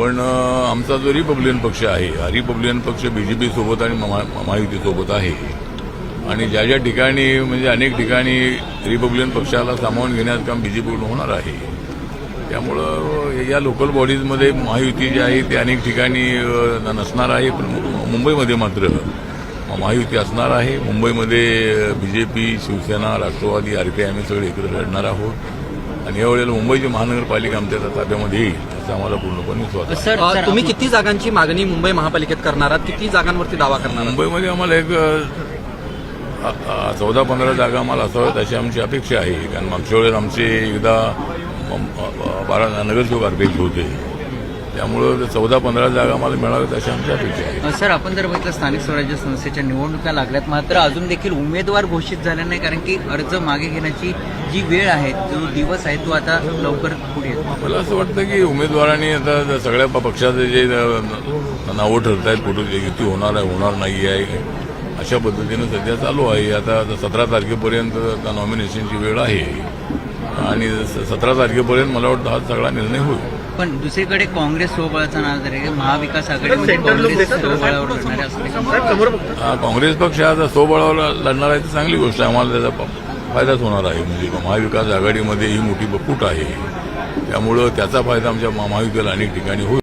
पण आमचा जो रिपब्लिकन पक्ष आहे हा रिपब्लिकन पक्ष बीजेपी सोबत आणि महा- महायुती सोबत आहे. आणि ज्या ज्या ठिकाणी म्हणजे अनेक ठिकाणी रिपब्लिकन पक्षाला सामावून घेण्याचं काम बीजेपीकडून होणार आहे. त्यामुळं या लोकल बॉडीजमध्ये महायुती जी आहे ती अनेक ठिकाणी नसणार आहे. पण मु- मुंबईमध्ये मात्र महायुती असणार आहे. मुंबईमध्ये बीजेपी शिवसेना राष्ट्रवादी आरपीआय आम्ही सगळे एकत्र लढणार आहोत. आणि यावेळेला मुंबईची महानगरपालिका आमच्या ताब्यामध्ये येईल असं आम्हाला पूर्णपणे विश्वास आहे. सर अ, तुम्ही किती जागांची मागणी मुंबई महापालिकेत करणार आहात? किती जागांवरती दावा करणार आहात? मुंबईमध्ये आम्हाला एक चौदा पंधरा जागा आम्हाला असाव्यात अशी आमची अपेक्षा आहे. कारण मागच्या वेळेस आमचे एकदा अम, अ, बारा नगरसेवक अध्यक्ष होते. त्यामुळं चौदा पंधरा जागा आम्हाला मिळाव्यात अशी आमची अपेक्षा आहे. सर आपण जर बघितलं स्थानिक स्वराज्य संस्थेच्या निवडणुका लागल्यात मात्र अजून देखील उमेदवार घोषित झाले नाही कारण की अर्ज मागे घेण्याची जी वेळ आहे जो दिवस आहे तो आता लवकर पुढे येतो. मला असं वाटतं की उमेदवारांनी आता सगळ्या पक्षाचे जे नावं ठरत आहेत कुठं जे युती होणार आहे होणार नाही आहे अशा पद्धतीनं सध्या चालू आहे. आता सतरा तारखेपर्यंत नॉमिनेशनची वेळ आहे. आणि सतरा तारखेपर्यंत मला वाटतं हा सगळा निर्णय होईल. पण दुसरीकडे काँग्रेस सोबळाचा नाव जर महाविकास आघाडीमध्ये काँग्रेस सोबळावर लढणारे असले. हा, काँग्रेस पक्ष आता स्वबळावर लढणार आहे तर चांगली गोष्ट आहे. आम्हाला त्याचा फायदाच होणार आहे. म्हणजे महाविकास आघाडीमध्ये ही मोठी फूट आहे. त्यामुळं त्याचा फायदा आमच्या महायुतीला अनेक ठिकाणी होईल.